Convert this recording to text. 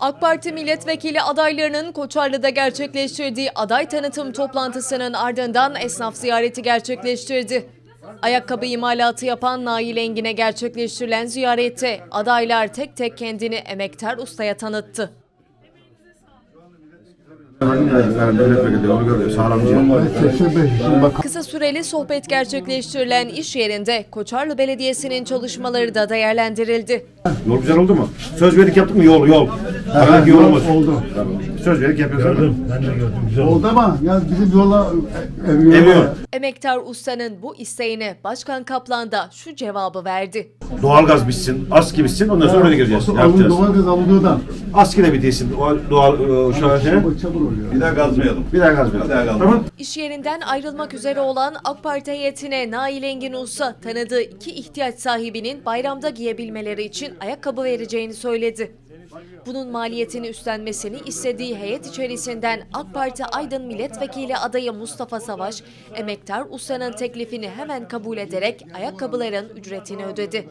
AK Parti milletvekili adaylarının Koçarlı'da gerçekleştirdiği aday tanıtım toplantısının ardından esnaf ziyareti gerçekleştirdi. Ayakkabı imalatı yapan Nail Engin'e gerçekleştirilen ziyarette adaylar tek tek kendini emektar ustaya tanıttı. Kısa süreli sohbet gerçekleştirilen iş yerinde Koçarlı Belediyesi'nin çalışmaları da değerlendirildi. Yol güzel oldu mu? Söz verdik yaptık mı? Yol, yol. Hayır, yol olmaz. oldu. Söz verdik yapıyoruz. Gördüm. Oldu ama ya bizim yola ev Eviyor. Emektar ustanın bu isteğine Başkan Kaplan da şu cevabı verdi. Doğalgaz bitsin, ASKİ bitsin. Ondan sonra öyle gireceğiz. Yapacağız. doğal gaz alındığından. ASKİ de bitirsin. O doğal e, şu an. Çabuk oluyor. Bir daha gazmayalım. Bir daha. Bir daha gaz Tamam. İş yerinden ayrılmak üzere olan AK Parti heyetine Nail Engin Usta tanıdığı iki ihtiyaç sahibinin bayramda giyebilmeleri için ayakkabı vereceğini söyledi. Bunun maliyetini üstlenmesini istediği heyet içerisinden AK Parti Aydın Milletvekili adayı Mustafa Savaş, emektar ustanın teklifini hemen kabul ederek ayakkabıların ücretini ödedi.